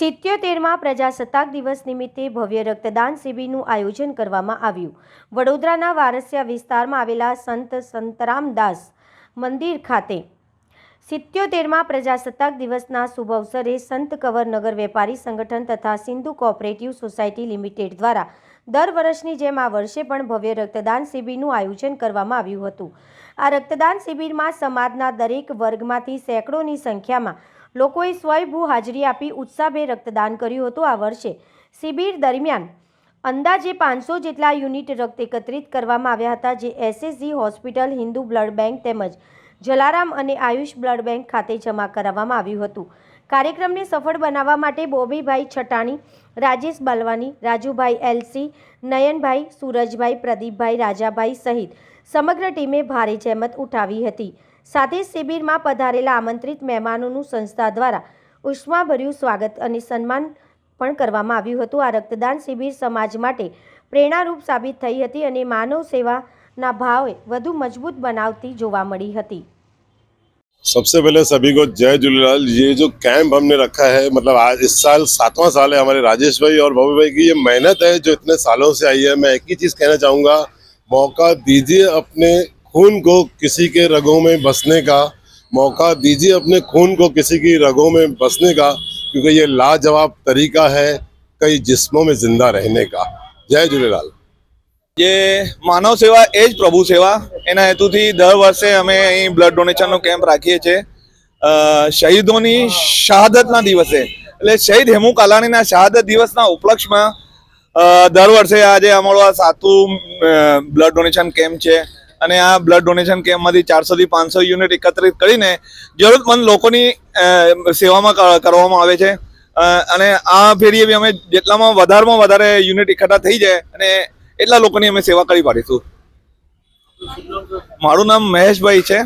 સિત્યોતેરમાં પ્રજાસત્તાક દિવસ નિમિત્તે ભવ્ય રક્તદાન શિબિરનું આયોજન કરવામાં આવ્યું. વડોદરાના વારસિયા વિસ્તારમાં આવેલા સંત સંતરામદાસ મંદિર ખાતે સિત્યોતેરમાં પ્રજાસત્તાક દિવસના શુભ અવસરે સંત કવરનગર વેપારી સંગઠન તથા સિંધુ કોઓપરેટિવ સોસાયટી લિમિટેડ દ્વારા દર વર્ષની જેમ આ વર્ષે પણ ભવ્ય રક્તદાન શિબિરનું આયોજન કરવામાં આવ્યું હતું. આ રક્તદાન શિબિરમાં સમાજના દરેક વર્ગમાંથી સેંકડોની સંખ્યામાં લોકોએ સ્વયંભૂ હાજરી આપી ઉત્સાહભેર રક્તદાન કર્યું હતું આ વર્ષે. શિબિર દરમિયાન અંદાજે પાંચસો જેટલા યુનિટ રક્ત એકત્રિત કરવામાં આવ્યા હતા, જે SSG hospital, Hindu blood bank તેમજ જલારામ અને આયુષ બ્લડ બેંક ખાતે જમા કરાવવામાં આવ્યું હતું. કાર્યક્રમને સફળ બનાવવા માટે બોબીભાઈ છટાણી, રાજેશ બાલવાની, રાજુભાઈ એલસી, નયનભાઈ, સૂરજભાઈ, પ્રદીપભાઈ રાજાભાઈ સહિત સમગ્ર ટીમે ભારે જહેમત ઉઠાવી હતી. સાથે જ શિબિરમાં પધારેલા આમંત્રિત મહેમાનોનું સંસ્થા દ્વારા ઉષ્માભર્યું સ્વાગત અને સન્માન પણ કરવામાં આવ્યું હતું આ રક્તદાન શિબિર સમાજ માટે પ્રેરણારૂપ સાબિત થઈ હતી અને માનવ સેવાના ભાવે વધુ મજબૂત બનાવતી જોવા મળી હતી सबसे पहले सभी को जय झूलेलाल ये जो कैंप हमने रखा है मतलब आज इस साल सातवां साल है हमारे राजेश भाई और भव्य भाई की ये मेहनत है जो इतने सालों से आई है मैं एक ही चीज कहना चाहूंगा मौका दीजिए अपने खून को किसी के रगों में बसने का मौका दीजिए अपने खून को किसी की रगों में बसने का क्योंकि ये लाजवाब तरीका है कई जिस्मों में जिंदा रहने का जय झूलेलाल જે માનવ સેવા એ જ પ્રભુ સેવા એના હેતુથી દર વર્ષે અમે અહીં બ્લડ ડોનેશનનો કેમ્પ રાખીએ છીએ અ, શહીદોની શહાદતના દિવસે એટલે શહીદ હેમુ કાલાણીના શહાદત દિવસના ઉપલક્ષમાં અ, દર વર્ષે આજે અમારો આ સાતું બ્લડ ડોનેશન કેમ્પ છે અને આ બ્લડ ડોનેશન કેમ્પમાંથી ચારસોથી પાંચસો યુનિટ એકત્રિત કરીને જરૂરતમંદ લોકોની સેવામાં કરવામાં આવે છે. અને આ ફેરીએ બી અમે જેટલામાં વધારેમાં વધારે યુનિટ એકઠા થઈ જાય અને એટલા લોકોની અમે સેવા કરી પાડીશું. મારું નામ મહેશભાઈ છે.